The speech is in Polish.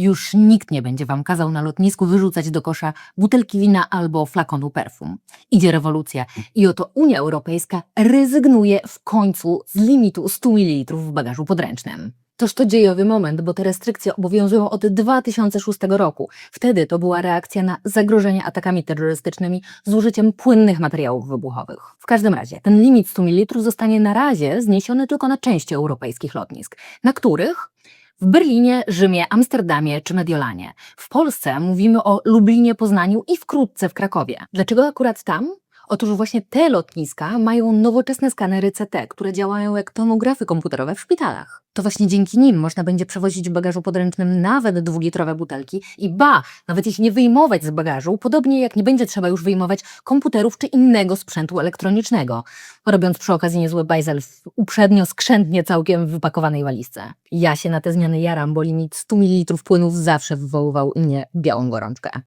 Już nikt nie będzie wam kazał na lotnisku wyrzucać do kosza butelki wina albo flakonu perfum. Idzie rewolucja i oto Unia Europejska rezygnuje w końcu z limitu 100 ml w bagażu podręcznym. Toż to dziejowy moment, bo te restrykcje obowiązują od 2006 roku. Wtedy to była reakcja na zagrożenie atakami terrorystycznymi z użyciem płynnych materiałów wybuchowych. W każdym razie, ten limit 100 ml zostanie na razie zniesiony tylko na części europejskich lotnisk, na których w Berlinie, Rzymie, Amsterdamie czy Mediolanie. W Polsce mówimy o Lublinie, Poznaniu i wkrótce w Krakowie. Dlaczego akurat tam? Otóż właśnie te lotniska mają nowoczesne skanery CT, które działają jak tomografy komputerowe w szpitalach. To właśnie dzięki nim można będzie przewozić w bagażu podręcznym nawet dwulitrowe butelki i ba, nawet ich nie wyjmować z bagażu, podobnie jak nie będzie trzeba już wyjmować komputerów czy innego sprzętu elektronicznego, robiąc przy okazji niezły bajzel w uprzednio skrzętnie całkiem wypakowanej walizce. Ja się na te zmiany jaram, bo limit 100 ml płynów zawsze wywoływał mnie białą gorączkę.